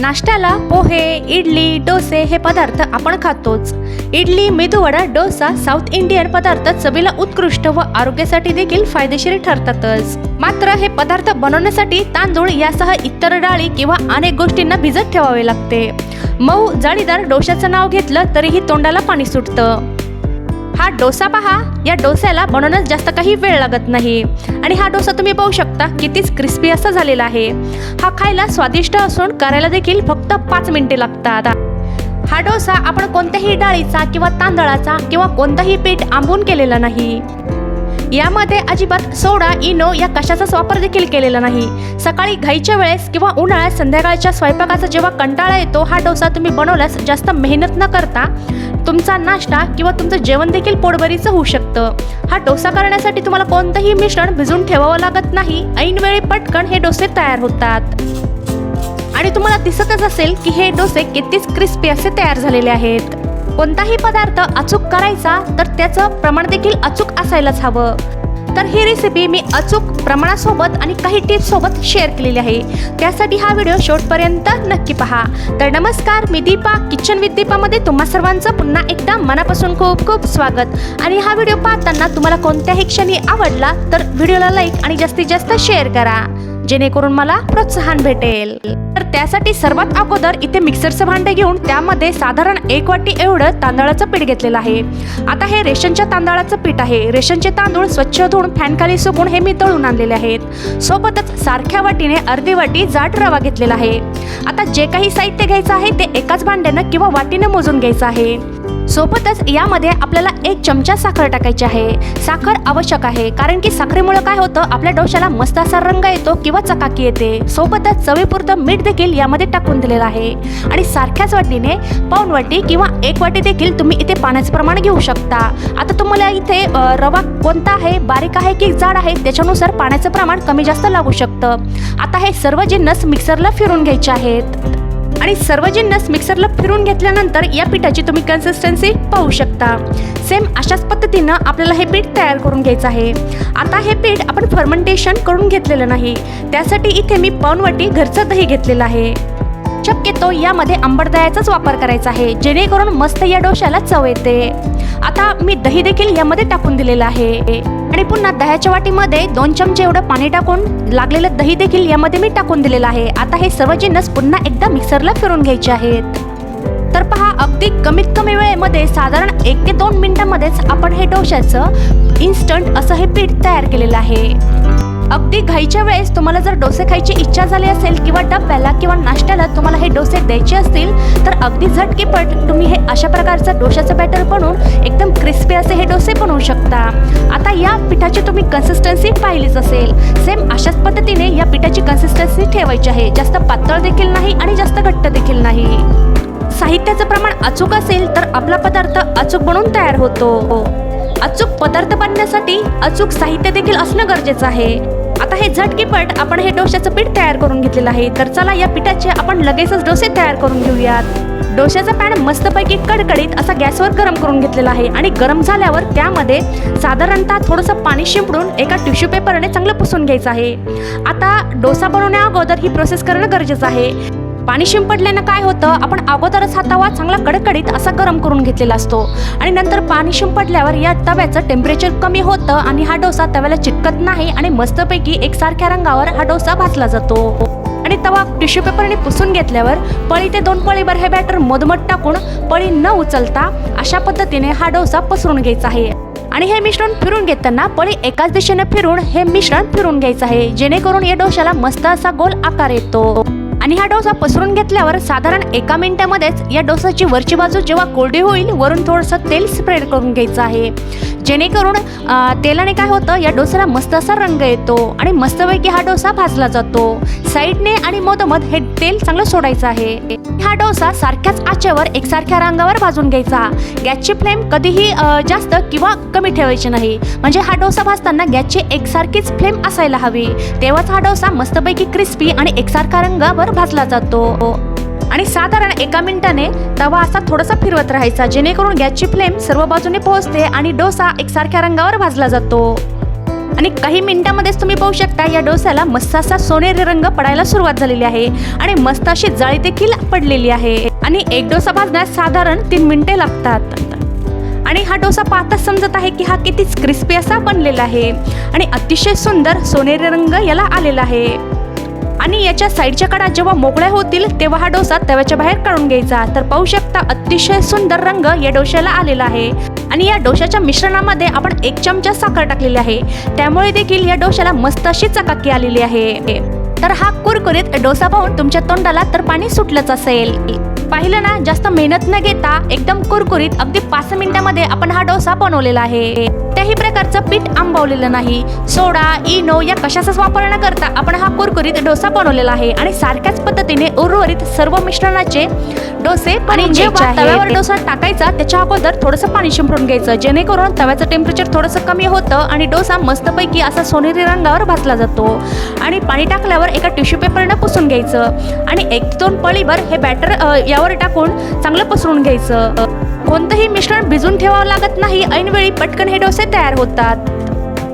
नाश्त्याला पोहे इडली डोसे हे पदार्थ आपण खातोच. इडली मेदूवडा डोसा साऊथ इंडियन पदार्थ चवीला उत्कृष्ट व आरोग्यासाठी देखील फायदेशीर ठरतातच. मात्र हे पदार्थ बनवण्यासाठी तांदूळ यासह इतर डाळी किंवा अनेक गोष्टींना भिजत ठेवावे लागते. मऊ जाळीदार डोशाचं नाव घेतलं तरीही तोंडाला पाणी सुटतं. हा डोसा पहा. या डोस्याला बनवण्यास जास्त काही वेळ लागत नाही. आणि हा डोसा तुम्ही पाहू शकता कितीच क्रिस्पी असा झालेला आहे. हा खायला स्वादिष्ट असून करायला देखील फक्त पाच मिनिटे लागतात. हा डोसा आपण कोणत्याही डाळीचा किंवा तांदळाचा किंवा कोणताही पीठ आंबून केलेला नाही. यामध्ये अजिबात सोडा इनो या कशाचाच वापर देखील केलेला नाही. सकाळी घाईच्या वेळेस किंवा उन्हाळ्यात संध्याकाळच्या स्वयंपाकाचा जेव्हा कंटाळा येतो हा डोसा तुम्ही बनवल्यास जास्त मेहनत न करता तुमचा नाश्ता किंवा तुमचं जेवण देखील पोटभरीचं होऊ शकतं. हा डोसा करण्यासाठी तुम्हाला कोणतंही मिश्रण भिजून ठेवावं लागत नाही. ऐनवेळी पटकन हे डोसे तयार होतात. आणि तुम्हाला दिसतच असेल की हे डोसे कितीच क्रिस्पी असे तयार झालेले आहेत. कोणताही पदार्थ अचूक करायचा तर त्याचं प्रमाण देखील अचूक असायलाच हवं. तर ही रेसिपी मी अचूक प्रमाणासोबत आणि काही टिप्स सोबत शेअर केलेली आहे. त्यासाठी हा व्हिडिओ शेवटपर्यंत नक्की पहा. तर नमस्कार मी दीपा किचन विथ दीपामध्ये तुम्हा सर्वांचं पुन्हा एकदा मनापासून खूप खूप स्वागत. आणि हा व्हिडिओ पाहताना तुम्हाला कोणत्याही क्षणी आवडला तर व्हिडिओला लाईक आणि जास्तीत जास्त शेअर करा. जेणेकरून मला प्रोत्साहन भेटेल. तर त्यासाठी सर्वात अगोदर इथे मिक्सरचं भांडे घेऊन त्यामध्ये साधारण एक वाटी एवढं तांदळाचं पीठ घेतलेलं आहे. आता हे रेशनच्या तांदळाचं पीठ आहे. रेशनचे तांदूळ स्वच्छ धुवून फॅनखाली सुकून हे मी तळून आणलेले आहेत. सोबतच सारख्या वाटीने अर्धी वाटी जाड रवा घेतलेला आहे. आता जे काही साहित्य घ्यायचं आहे ते एकाच भांड्यानं किंवा वाटीनं मोजून घ्यायचं आहे. सोबतच यामध्ये आपल्याला एक चमचा साखर टाकायची आहे. साखर आवश्यक आहे कारण की साखरेमुळे काय होतं आपल्या डोशाला मस्त असा रंग येतो किंवा चकाकी येते. सोबतच चवीपुरतं मीठ देखील यामध्ये टाकून दिलेलं आहे. आणि सारख्याच वाटीने पाऊन वाटी किंवा एक वाटी देखील तुम्ही इथे पाण्याचं प्रमाण घेऊ शकता. आता तुम्हाला इथे रवा कोणता आहे बारीक आहे की जाड आहे त्याच्यानुसार पाण्याचं प्रमाण कमी जास्त लागू शकतं. आता हे सर्व जिन्नस मिक्सरला फिरून घ्यायचे आहेत. आणि सर्व जिन्नस मिक्सरला फिरून घेतल्यानंतर या पिठाची तुम्ही कन्सिस्टन्सी पाहू शकता. सेम अशाच पद्धतीनं आपल्याला हे पीठ तयार करून घ्यायचं आहे. आता हे पीठ आपण फर्मेंटेशन करून घेतलेलं नाही. त्यासाठी इथे मी पाऊण वाटी घरचं दही घेतलेलं आहे. शक्यतो यामध्ये आंबट दह्याचाच वापर करायचा आहे जेणेकरून मस्त या डोशाला चव येते. आता मी दही देखील यामध्ये टाकून दिलेलं आहे. आणि पुन्हा दह्याच्या वाटीमध्ये दोन चमचे एवढं पाणी टाकून लागलेलं दही देखील यामध्ये मी टाकून दिलेलं आहे. आता हे सर्व जिन्नस पुन्हा एकदा मिक्सरला फिरून घ्यायचे आहेत. तर पहा अगदी कमीत कमी वेळेमध्ये साधारण एक ते दोन मिनिटांमध्येच आपण हे डोशाचं इन्स्टंट असं हे पीठ तयार केलेलं आहे. अगदी घाईच्या वेळेस तुम्हाला जर डोसे खायची इच्छा झाली असेल किंवा डब्याला किंवा नाश्त्याला तुम्हाला हे डोसे द्यायचे असतील तर अगदी झटकीपट तुम्ही हे अशा प्रकारचं डोशाचं बॅटर बनवून एकदम क्रिस्पी असे हे डोसे बनवू शकता. आता या पिठाची तुम्ही कन्सिस्टन्सी पाहिलीच असेल. सेम अशाच पद्धतीने या पिठाची कन्सिस्टन्सी ठेवायची आहे. जास्त पातळ देखील नाही आणि जास्त घट्ट देखील नाही. साहित्याचं प्रमाण अचूक असेल तर आपला पदार्थ अचूक बनून तयार होतो. अचूक पदार्थ बनण्यासाठी अचूक साहित्य देखील असणं गरजेचं आहे. आता हे झटकीपट आपण हे डोश्याचं पीठ तयार करून घेतलेलं आहे. तर चला या पिठाचे आपण लगेचच डोसे तयार करून घेऊयात. डोश्याचा पॅन मस्तपैकी कडकडीत असा गॅसवर गरम करून घेतलेला आहे आणि गरम झाल्यावर त्यामध्ये साधारणतः थोडंसं पाणी शिंपडून एका टिश्यू पेपरने चांगलं पुसून घ्यायचं आहे. आता डोसा बनवण्या अगोदर ही प्रोसेस करणं गरजेचं आहे. पाणी शिंपडल्यानं काय होतं? आपण अगोदरच हा तवा चांगला कडकडीत असा गरम करून घेतलेला असतो. आणि नंतर पाणी शिंपडल्यावर या तव्याचं टेम्परेचर कमी होतं आणि हा डोसा तव्याला चिटकत नाही आणि मस्तपैकी एकसारख्या रंगावर हा डोसा भाजला जातो. आणि तवा टिश्यू पेपरने पुसून घेतल्यावर पळी ते दोन पळीवर हे बॅटर मधमध टाकून पळी न उचलता अशा पद्धतीने हा डोसा पसरून घ्यायचा आहे. आणि हे मिश्रण फिरून घेताना पळी एकाच दिशेने फिरून हे मिश्रण फिरून घ्यायचं आहे. जेणेकरून या डोशाला मस्त असा गोल आकार येतो. आणि हा डोसा पसरून घेतल्यावर साधारण एका मिनिटामध्येच या डोसाची वरची बाजू जेव्हा कोरडी होईल वरून थोडंसं तेल स्प्रेड करून घ्यायचं आहे. जेणेकरून तेलाने काय होतं या डोसाला मस्त असा रंग येतो आणि मस्तपैकी हा डोसा भाजला जातो. साईडने आणि मधोमध हे तेल चांगलं सोडायचं आहे. हा डोसा सारख्याच आचेवर एकसारख्या रंगावर भाजून घ्यायचा. गॅसची फ्लेम कधीही जास्त किंवा कमी ठेवायची नाही. म्हणजे हा डोसा भाजताना गॅसची एकसारखीच फ्लेम असायला हवी. तेव्हाच हा डोसा मस्तपैकी क्रिस्पी आणि एकसारखा रंगावर भाजला जातो. आणि साधारण एका मिनिटाने तवा असा थोडासा फिरवत राहायचा जेणेकरून गॅसची फ्लेम सर्व बाजूने पोहोचते आणि डोसा एकसारख्या रंगावर भाजला जातो. आणि काही मिनिटांमध्येच तुम्ही पाहू शकता या डोसाला मस्त असा सोनेरी रंग पडायला सुरुवात झालेली आहे आणि मस्त अशी जाळी देखील पडलेली आहे. आणि एक डोसा भाजण्यास साधारण तीन मिनिटे लागतात. आणि हा डोसा पाहताच समजत आहे की हा कितीच क्रिस्पी असा बनलेला आहे. आणि अतिशय सुंदर सोनेरी रंग याला आलेला आहे. आणि याच्या साईडच्या कडा जेव्हा मोकळ्या होतील तेव्हा हा डोसा तव्याच्या बाहेर काढून घ्यायचा. तर पाहू शकता अतिशय सुंदर रंग या डोश्याला आलेला आहे. आणि या डोशाच्या मिश्रणामध्ये आपण एक चमचा साखर टाकलेली आहे. त्यामुळे देखील या डोश्याला मस्त अशी चकाकी आलेली आहे. तर हा कुरकुरीत डोसा पाहून तुमच्या तोंडाला तर पाणी सुटलंच असेल. पाहिलं ना जास्त मेहनत न घेता एकदम कुरकुरीत अगदी पाच मिनिटांमध्ये आपण हा डोसा बनवलेला आहे. त्याही प्रकारचं पीठ आंबवलेलं नाही. सोडा इनो या कशाचाच वापर न करता आपण हा कुरकुरीत डोसा बनवलेला आहे आणि सारख्याच पद्धतीने उर्वरित सर्व मिश्रणाचे डोसे आणि जेव्हा तव्यावर डोसा टाकायचा त्याच्या अगोदर थोडंसं पाणी शिंपडून घ्यायचं. जेणेकरून तव्याचं टेम्परेचर थोडंसं कमी होतं आणि डोसा मस्तपैकी असा सोनेरी रंगावर भाजला जातो. आणि पाणी टाकल्यावर एका टिश्यू पेपरनं पुसून घ्यायचं. आणि एक दोन पळीभर हे बॅटर यावर टाकून चांगलं पसरून घ्यायचं. कोणतंही मिश्रण भिजून ठेवावं लागत नाही. ऐनवेळी पटकन हे डोसे तयार होतात.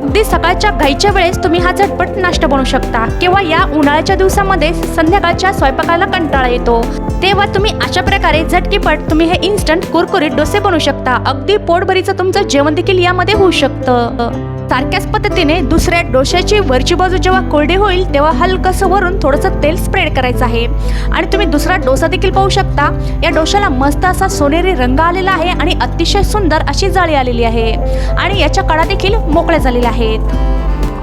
अगदी सकाळच्या घाईच्या वेळेस तुम्ही हा झटपट नाश्ता बनवू शकता. किंवा या उन्हाळ्याच्या दिवसामध्ये संध्याकाळच्या स्वयंपाकाला कंटाळा येतो. तेव्हा तुम्ही अशा प्रकारे झटकीपट तुम्ही हे इन्स्टंट कुरकुरीत डोसे बनवू शकता. अगदी पोटभरीचं तुमचं जेवण देखील यामध्ये होऊ शकतं. सारख्याच पद्धतीने दुसऱ्या डोश्याची वरची बाजू जेव्हा कोरडी होईल तेव्हा हलकंसं वरून थोडंसं तेल स्प्रेड करायचं आहे. आणि तुम्ही दुसरा डोसा देखील पाहू शकता. या डोश्याला मस्त असा सोनेरी रंग आलेला आहे आणि अतिशय सुंदर अशी जाळी आलेली आहे. आणि याच्या कडा देखील मोकळ्या झालेल्या आहेत.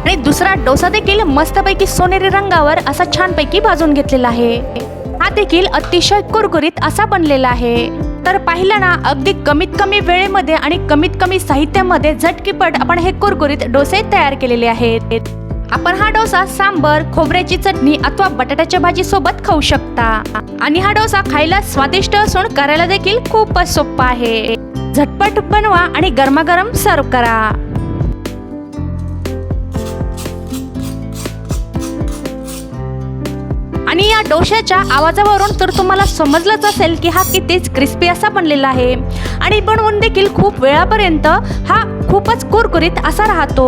आणि दुसरा डोसा देखील मस्तपैकी सोनेरी रंगावर असा छानपैकी भाजून घेतलेला आहे. हा देखील अतिशय कुरकुरीत असा बनलेला आहे. तर पाहिलं ना अगदी कमीत कमी वेळेमध्ये आणि कमीत कमी साहित्यामध्ये झटकीपट आपण हे कुरकुरीत डोसे तयार केलेले आहेत. आपण हा डोसा सांबर खोबऱ्याची चटणी अथवा बटाट्याच्या भाजी सोबत खाऊ शकता. आणि हा डोसा खायला स्वादिष्ट असून करायला देखील खूपच सोपा आहे. झटपट बनवा आणि गरमागरम सर्व करा. आणि या डोश्याच्या आवाजावरून तर तुम्हाला समजलंच असेल की हा कितीच क्रिस्पी असा बनलेला आहे. आणि बनवून देखील खूप वेळापर्यंत हा खूपच कुरकुरीत असा राहतो.